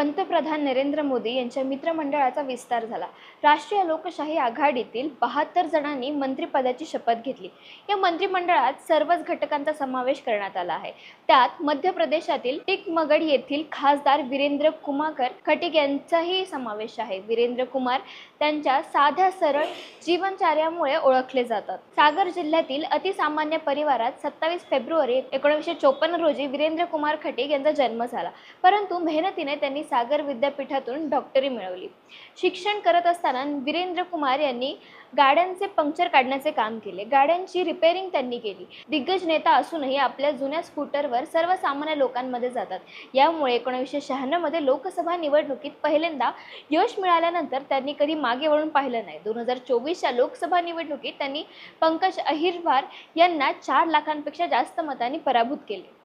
पंतप्रधान नरेंद्र मोदी यांच्या मित्रमंडळाचा विस्तार झाला. राष्ट्रीय लोकशाही आघाडीतील बहात्तर जणांनी मंत्रिपदाची शपथ घेतली. या मंत्रिमंडळात सर्वच घटकांचा समावेश करण्यात आला आहे. त्यात मध्य प्रदेशातील टिकमगड येथील खासदार वीरेंद्र कुमाकर खटिक यांचाही समावेश आहे. वीरेंद्र कुमार त्यांच्या साध्या सरळ जीवनचार्यामुळे ओळखले जातात. सागर जिल्ह्यातील अतिसामान्य परिवारात सत्तावीस फेब्रुवारी एकोणीसशे चोपन्न रोजी वीरेंद्र कुमार खटिक यांचा जन्म झाला. परंतु मेहनतीने त्यांनी सागर विद्यापीठातून डॉक्टरी मिळवली. शिक्षण करत असताना वीरेंद्र कुमार यांनी गाड्यांचे पंक्चर काढण्याचे काम केले. गाड्यांची रिपेअरिंग त्यांनी केली. दिग्गज नेता असूनही आपल्या जुन्या स्कूटरवर सर्वसामान्य लोकांमध्ये जातात. यामुळे एकोणीसशे शहाण्णवमध्ये लोकसभा निवडणुकीत पहिल्यांदा यश मिळाल्यानंतर त्यांनी कधी मागे वळून पाहिलं नाही. दोन हजार चोवीसच्या लोकसभा निवडणुकीत त्यांनी पंकज अहिरवार यांना चार लाखांपेक्षा जास्त मतांनी पराभूत केले.